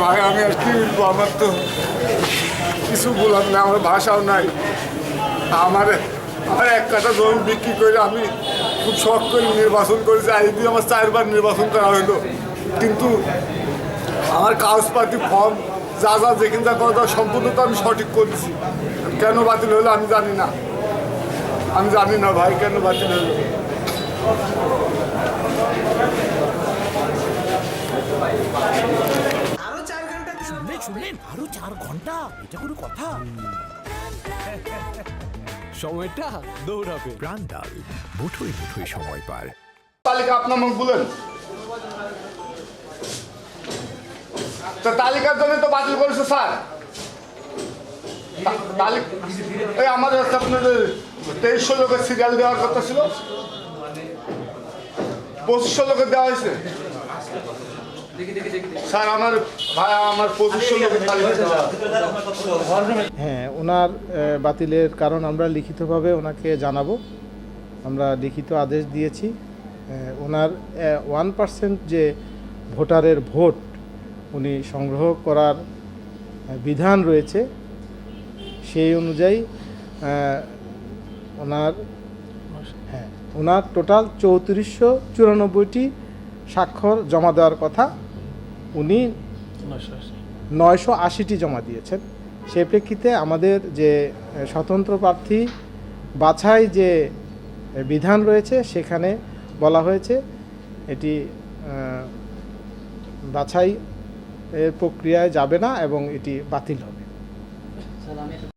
ভাই, আমি আর কি বলব, আমার তো কিছু বলার না আমার ভাষাও নাই। আমার আমার এক কাটা জমি বিক্রি করে আমি খুব শখ করে নির্বাচন করেছি আজ আমার চারবার নির্বাচন করা হলো। কিন্তু আমার কাগজপাতি, ফর্ম, যা যা, যেখানে যা করা সম্পূর্ণ তো আমি সঠিক করেছি। কেন বাতিল হলো আমি জানি না। আমি জানি না ভাই, কেন বাতিল হলো। শুনলেন শুনলেন আরও চার ঘণ্টা? এটা কোনো কথা? সময়টা দৌড়াবে। প্রাণ মুঠোয় মুঠোয় সময় পার। তালিকা আপনার মুখ বলেন। তো তালিকার জন্য তো বাতিল করেছে স্যার। তালিকা আমাদের আপনার তেইশশো লোকের সিরিয়াল দেওয়ার কথা ছিল। পঁচিশশো লোকের দেওয়া হয়েছে। স্যার আমার ভাই আমার পঁচিশশো লোকের হ্যাঁ ওনার বাতিলের কারণ আমরা লিখিতভাবে ওনাকে জানাব। আমরা লিখিত আদেশ দিয়েছি। ওনার ওয়ান পার্সেন্ট যে ভোটারের ভোট উনি সংগ্রহ করার বিধান রয়েছে সেই অনুযায়ী ওনার হ্যাঁ ওনার টোটাল চৌত্রিশশো চুরানব্বইটি স্বাক্ষর জমা দেওয়ার কথা উনি নয়শো আশিটি জমা দিয়েছেন। সেই প্রেক্ষিতে আমাদের যে স্বতন্ত্র প্রার্থী বাছাই যে বিধান রয়েছে সেখানে বলা হয়েছে এটি বাছাই এর প্রক্রিয়ায় যাবে না এবং এটি বাতিল হবে। স্যার আমি একটা